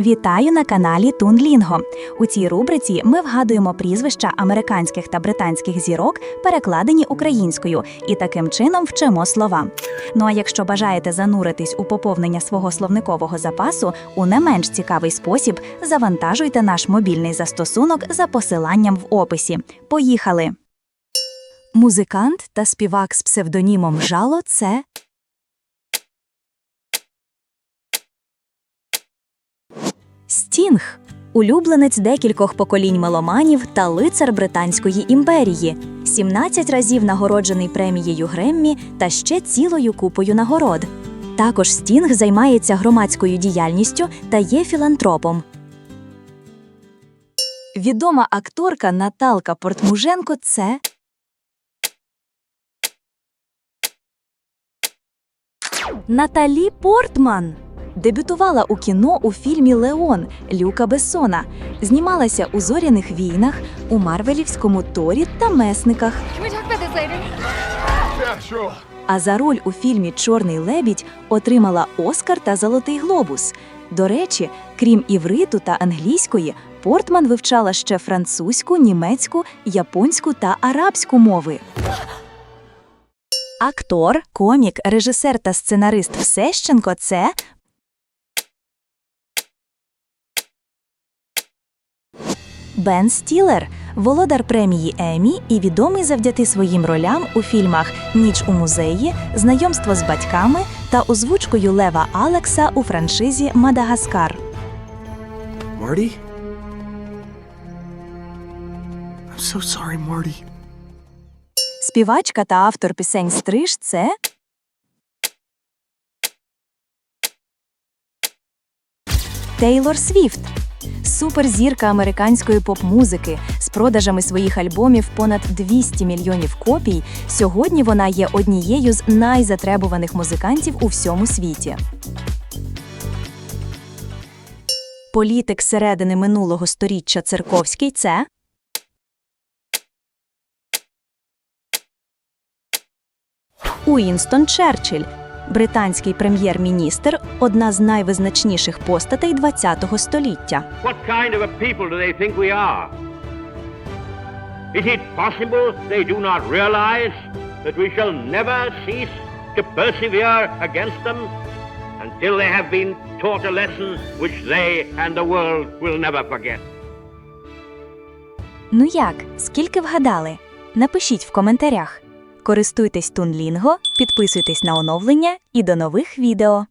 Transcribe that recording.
Вітаю на каналі Тунлінго. У цій рубриці ми вгадуємо прізвища американських та британських зірок, перекладені українською, і таким чином вчимо слова. Ну а якщо бажаєте зануритись у поповнення свого словникового запасу у не менш цікавий спосіб, завантажуйте наш мобільний застосунок за посиланням в описі. Поїхали! Музикант та співак з псевдонімом Жало це Стінг улюбленець декількох поколінь меломанів та лицар Британської імперії, 17 разів нагороджений премією Греммі та ще цілою купою нагород. Також Стінг займається громадською діяльністю та є філантропом. Відома акторка Наталка Портмуженко це Наталі Портман дебютувала у кіно у фільмі Леон Люка Бессона, знімалася у зоряних війнах, у Марвелівському Торі та месниках. А за роль у фільмі Чорний лебідь отримала Оскар та Золотий глобус. До речі, крім івриту та англійської, Портман вивчала ще французьку, німецьку, японську та арабську мови. Актор, комік, режисер та сценарист Всещенко це Бен Стілер, володар премії Емі і відомий завдяки своїм ролям у фільмах Ніч у музеї, Знайомство з батьками та озвучкою Лева Алекса у франшизі Мадагаскар. Marty? I'm so sorry, Marty. Співачка та автор пісень Стриж це Тейлор Свіфт. Суперзірка американської поп-музики з продажами своїх альбомів понад 200 мільйонів копій. Сьогодні вона є однією з найзатребуваних музикантів у всьому світі. Політик середини минулого сторіччя Церковський це Уінстон Черчилль, британський прем'єр-міністр, одна з найвизначніших постатей ХХ століття. Is it possible they do not realize that we shall never cease to persevere against them until they have been taught a lesson which they and the world will never forget? Ну як, скільки вгадали? Напишіть в коментарях. Користуйтесь Тунлінго, підписуйтесь на оновлення і до нових відео.